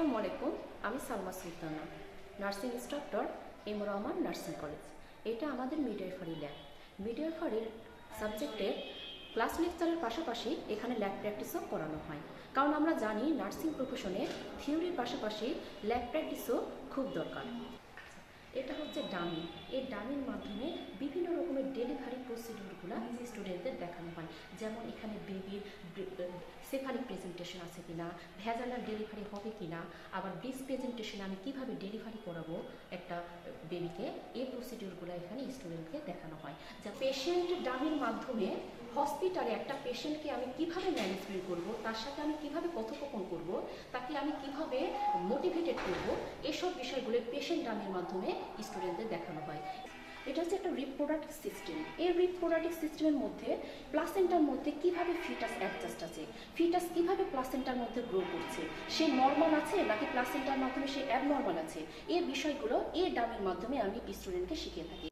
আসসালামু আলাইকুম, আমি Salma Sultana, nursing instructor M Rahman nursing college. এটা আমাদের মিডওয়াইফারি ল্যাব মিডওয়াইফারির সাবজেক্টে ক্লাস লেকচারের পাশাপাশি এখানে ল্যাব প্র্যাকটিসও করানো হয়। কারণ আমরা জানি নার্সিং প্রফেশনে থিওরির পাশাপাশি ল্যাব প্র্যাকটিসও খুব দরকার। এটা হচ্ছে ডামি এই ডামির মাধ্যমে বিভিন্ন রকমের ডেলিভারি প্রসিডিউরগুলো স্টুডেন্টদের দেখানো হয়। যেমন এখানে বেবির সেফালিক প্রেজেন্টেশন আছে কিনা ভ্যাজানাল ডেলিভারি হবে কিনা, আবার ব্রিজ প্রেজেন্টেশন আমি কীভাবে ডেলিভারি করাবো একটা বেবিকে এই প্রসিডিউরগুলো এখানে স্টুডেন্টকে দেখানো হয়। যা পেশেন্ট ডামির মাধ্যমে হসপিটালে একটা পেশেন্টকে আমি কীভাবে ম্যানেজমেন্ট করব, তার সাথে আমি কীভাবে কথোপকথন করব, তাকে আমি কীভাবে মোটিভেটেড করব, এসব বিষয়গুলো পেশেন্ট ডামির মাধ্যমে স্টুডেন্টদের দেখানো হয়। এটা হচ্ছে একটা রিপ্রোডাক্টিভ সিস্টেম এই রিপ্রোডাক্টিভ সিস্টেমের মধ্যে প্লাসেন্টার মধ্যে কীভাবে ফিটাস অ্যাডজাস্ট আছে? ফিটাস কীভাবে প্লাসেন্টার মধ্যে গ্রো করছে? সে নর্মাল আছে নাকি প্লাসেন্টার মাধ্যমে সে অ্যাবনর্মাল আছে? এই বিষয়গুলো এই ডামের মাধ্যমে আমি স্টুডেন্টকে শিখিয়ে থাকি।